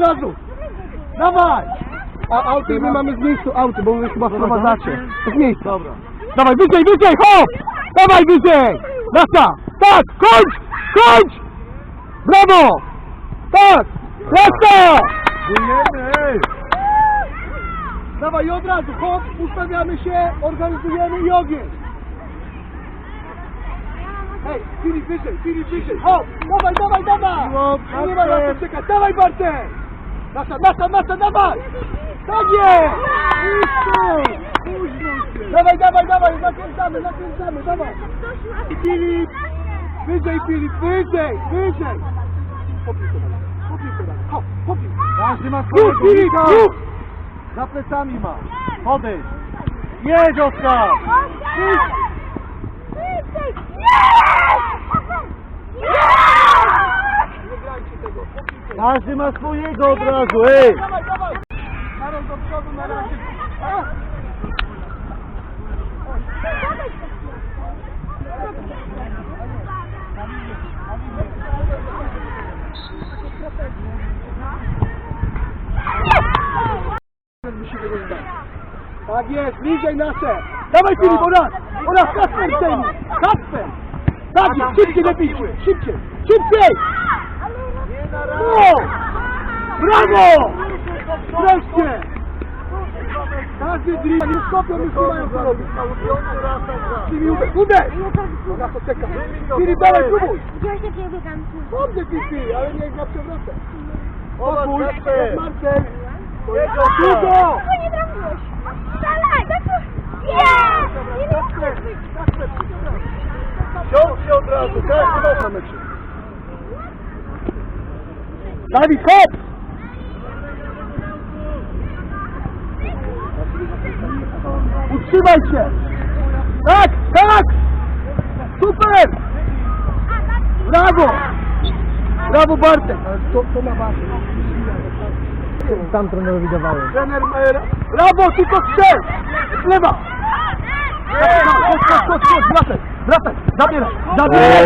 razu! Dawaj! A auty, my mamy z miejscu auty, bo wy chyba wprowadzacie. Z miejsca. Dobra. Dawaj, wyżej, wyżej, hop! Dawaj wyżej! Nasa! Tak! Kończ! Kończ! Brawo! Tak! Nasa! Dawaj i od razu, hop, ustawiamy się, organizujemy i ogień. Hej, Filip wyżej, Filip wyżej, hop, dawaj, dawaj, dawaj! Nie ma na co czekać, dawaj Bartek! Nasza, nasza, nasza, dawaj! Tak jest! Dawaj, dawaj, dawaj, nakręcamy, nakręcamy, dawaj! Filip! Wyżej, Filip, wyżej, wyżej! Popij to dalej, popij to dalej, hop, popij! Każdy ma swojego Filip! Za plecami ma. Podejdź. Jedź Oskar. Nie Każdy ma swojego od razu, ej. Dawaj, dawaj! Karol do przodu na razie. Tak jest, bliżej nasze. Dawaj Filip, o nas! O nas, Kasper zdejmij! Kasper! Tak jest, szybciej lepiej, szybciej, szybciej! No! Brawo! Wreszcie! Każdy drill, nie skopią, już nie mają co robić. Filip, uderz, uderz! No na to czeka. Dawaj, próbuj! Widziałeś jak ja biegam? Dobrze, Filip, ale nie na przewrotę. Spokój, Kasper. Marcel. Oskar. Tylko nie trafiłeś! Tak Kasper, Ciąg się od razu. Każdy ma na mecie. Dawid, hop! Utrzymaj się! Tak, tak! Super! Brawo! Brawo Bartek! To, to ma Bartek. Tam trener widowałem. Trener. Brawo, tylko strzel! Lewa! Chodź, chodź, chodź, chodź, wracaj, wracaj, zabieraj, zabieraj!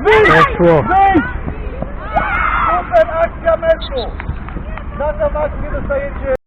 Wyjdź, wyjdź! Wyjdź! Super akcja meczu. Na tą akcję dostajecie